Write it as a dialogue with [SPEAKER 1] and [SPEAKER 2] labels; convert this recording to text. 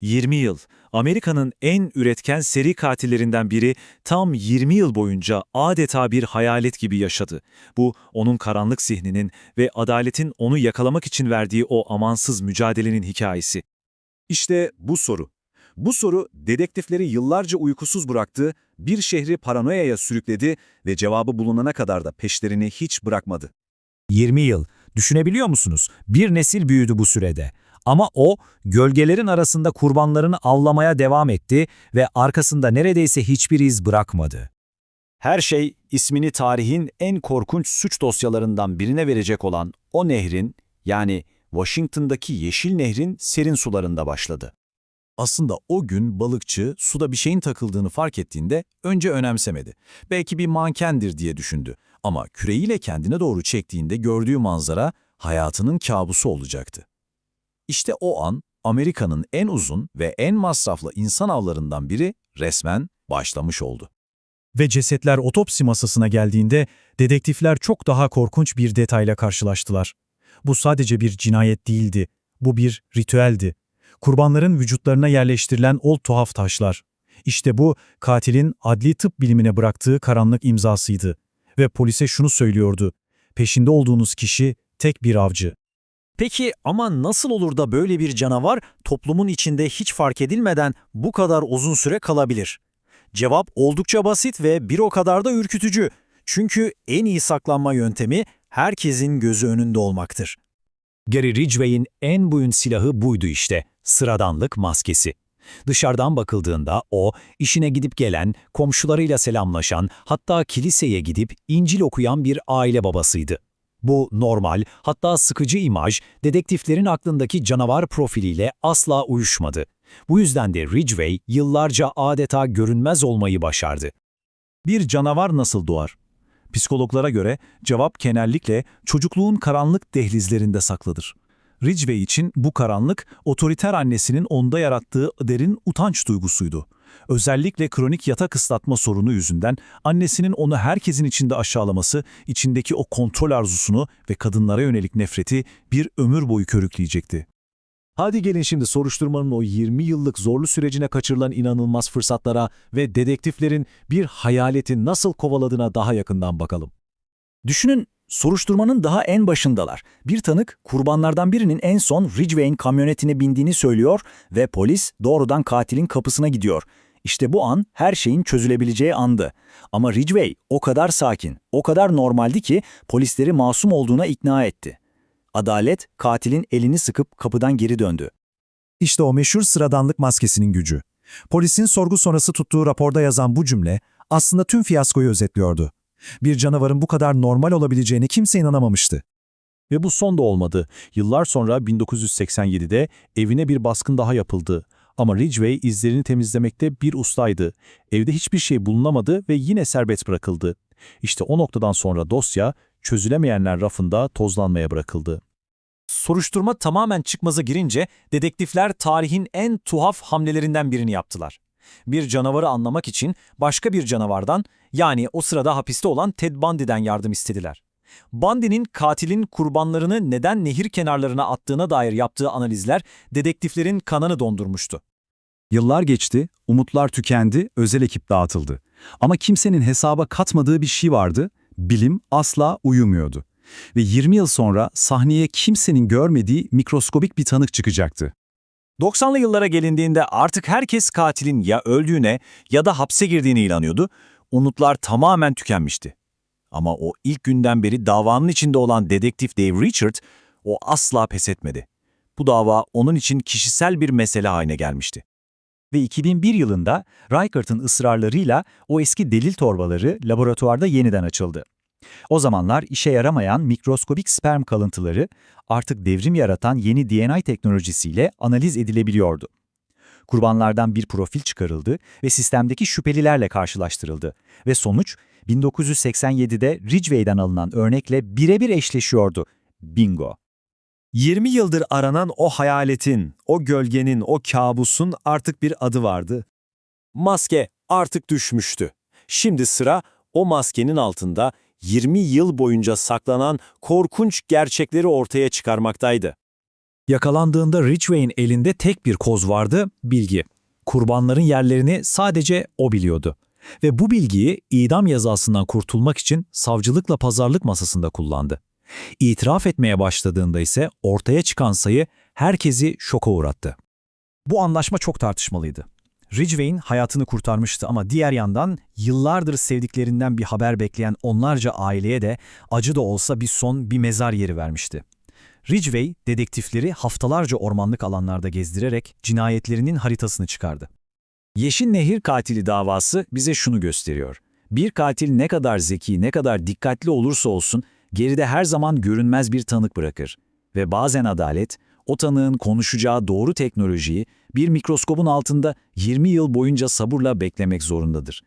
[SPEAKER 1] 20 yıl. Amerika'nın en üretken seri katillerinden biri tam 20 yıl boyunca adeta bir hayalet gibi yaşadı. Bu onun karanlık zihninin ve adaletin onu yakalamak için verdiği o amansız mücadelenin hikayesi.
[SPEAKER 2] İşte bu soru. Bu soru dedektifleri yıllarca uykusuz bıraktı, bir şehri paranoyaya sürükledi ve cevabı bulunana kadar da peşlerini hiç bırakmadı.
[SPEAKER 3] 20 yıl. Düşünebiliyor musunuz? Bir nesil büyüdü bu sürede. Ama o, gölgelerin arasında kurbanlarını avlamaya devam etti ve arkasında neredeyse hiçbir iz bırakmadı.
[SPEAKER 4] Her şey ismini tarihin en korkunç suç dosyalarından birine verecek olan o nehrin yani Washington'daki Yeşil Nehrin serin sularında başladı.
[SPEAKER 2] Aslında o gün balıkçı suda bir şeyin takıldığını fark ettiğinde önce önemsemedi. Belki bir mankendir diye düşündü. Ama küreğiyle kendine doğru çektiğinde gördüğü manzara hayatının kabusu olacaktı. İşte o an Amerika'nın en uzun ve en masraflı insan avlarından biri resmen başlamış oldu.
[SPEAKER 5] Ve cesetler otopsi masasına geldiğinde dedektifler çok daha korkunç bir detayla karşılaştılar. Bu sadece bir cinayet değildi, bu bir ritüeldi. Kurbanların vücutlarına yerleştirilen ol tuhaf taşlar. İşte bu katilin adli tıp bilimine bıraktığı karanlık imzasıydı. Ve polise şunu söylüyordu, peşinde olduğunuz kişi tek bir avcı.
[SPEAKER 4] Peki ama nasıl olur da böyle bir canavar toplumun içinde hiç fark edilmeden bu kadar uzun süre kalabilir? Cevap oldukça basit ve bir o kadar da ürkütücü. Çünkü en iyi saklanma yöntemi herkesin gözü önünde olmaktır.
[SPEAKER 3] Gary Ridgway'in en boyun silahı buydu işte, sıradanlık maskesi. Dışarıdan bakıldığında o, işine gidip gelen, komşularıyla selamlaşan, hatta kiliseye gidip İncil okuyan bir aile babasıydı. Bu normal, hatta sıkıcı imaj, dedektiflerin aklındaki canavar profiliyle asla uyuşmadı. Bu yüzden de Ridgway yıllarca adeta görünmez olmayı başardı.
[SPEAKER 2] Bir canavar nasıl doğar? Psikologlara göre cevap genellikle çocukluğun karanlık dehlizlerinde saklıdır. Ridgway için bu karanlık, otoriter annesinin onda yarattığı derin utanç duygusuydu. Özellikle kronik yatak ıslatma sorunu yüzünden annesinin onu herkesin içinde aşağılaması, içindeki o kontrol arzusunu ve kadınlara yönelik nefreti bir ömür boyu körükleyecekti. Hadi gelin şimdi soruşturmanın o 20 yıllık zorlu sürecine kaçırılan inanılmaz fırsatlara ve dedektiflerin bir hayaleti nasıl kovaladığına daha yakından bakalım.
[SPEAKER 6] Düşünün, soruşturmanın daha en başındalar. Bir tanık, kurbanlardan birinin en son Ridgway'in kamyonetine bindiğini söylüyor ve polis doğrudan katilin kapısına gidiyor. İşte bu an her şeyin çözülebileceği andı. Ama Ridgway o kadar sakin, o kadar normaldi ki polisleri masum olduğuna ikna etti. Adalet, katilin elini sıkıp kapıdan geri döndü.
[SPEAKER 5] İşte o meşhur sıradanlık maskesinin gücü. Polisin sorgu sonrası tuttuğu raporda yazan bu cümle aslında tüm fiyaskoyu özetliyordu. Bir canavarın bu kadar normal olabileceğine kimse inanamamıştı.
[SPEAKER 2] Ve bu son da olmadı. Yıllar sonra 1987'de evine bir baskın daha yapıldı. Ama Ridgway izlerini temizlemekte bir ustaydı. Evde hiçbir şey bulunamadı ve yine serbest bırakıldı. İşte o noktadan sonra dosya çözülemeyenler rafında tozlanmaya bırakıldı.
[SPEAKER 4] Soruşturma tamamen çıkmaza girince dedektifler tarihin en tuhaf hamlelerinden birini yaptılar. Bir canavarı anlamak için başka bir canavardan yani o sırada hapiste olan Ted Bundy'den yardım istediler. Bundy'nin katilin kurbanlarını neden nehir kenarlarına attığına dair yaptığı analizler dedektiflerin kanını dondurmuştu.
[SPEAKER 2] Yıllar geçti, umutlar tükendi, özel ekip dağıtıldı. Ama kimsenin hesaba katmadığı bir şey vardı, bilim asla uyumuyordu. Ve 20 yıl sonra sahneye kimsenin görmediği mikroskobik bir tanık çıkacaktı.
[SPEAKER 4] 90'lı yıllara gelindiğinde artık herkes katilin ya öldüğüne ya da hapse girdiğine inanıyordu. Umutlar tamamen tükenmişti. Ama o ilk günden beri davanın içinde olan dedektif Dave Richard o asla pes etmedi. Bu dava onun için kişisel bir mesele haline gelmişti.
[SPEAKER 3] Ve 2001 yılında Reichert'ın ısrarlarıyla o eski delil torbaları laboratuvarda yeniden açıldı. O zamanlar işe yaramayan mikroskobik sperm kalıntıları artık devrim yaratan yeni DNA teknolojisiyle analiz edilebiliyordu. Kurbanlardan bir profil çıkarıldı ve sistemdeki şüphelilerle karşılaştırıldı ve sonuç 1987'de Ridgway'den alınan örnekle birebir eşleşiyordu. Bingo!
[SPEAKER 1] 20 yıldır aranan o hayaletin, o gölgenin, o kabusun artık bir adı vardı.
[SPEAKER 4] Maske artık düşmüştü. Şimdi sıra o maskenin altında 20 yıl boyunca saklanan korkunç gerçekleri ortaya çıkarmaktaydı.
[SPEAKER 2] Yakalandığında Ridgway'in elinde tek bir koz vardı, bilgi. Kurbanların yerlerini sadece o biliyordu. Ve bu bilgiyi idam yazasından kurtulmak için savcılıkla pazarlık masasında kullandı. İtiraf etmeye başladığında ise ortaya çıkan sayı herkesi şoka uğrattı.
[SPEAKER 6] Bu anlaşma çok tartışmalıydı. Ridgway'in hayatını kurtarmıştı ama diğer yandan yıllardır sevdiklerinden bir haber bekleyen onlarca aileye de acı da olsa bir son bir mezar yeri vermişti. Ridgway, dedektifleri haftalarca ormanlık alanlarda gezdirerek cinayetlerinin haritasını çıkardı.
[SPEAKER 1] Yeşil Nehir katili davası bize şunu gösteriyor. Bir katil ne kadar zeki, ne kadar dikkatli olursa olsun geride her zaman görünmez bir tanık bırakır. Ve bazen adalet, o tanığın konuşacağı doğru teknolojiyi bir mikroskobun altında 20 yıl boyunca sabırla beklemek zorundadır.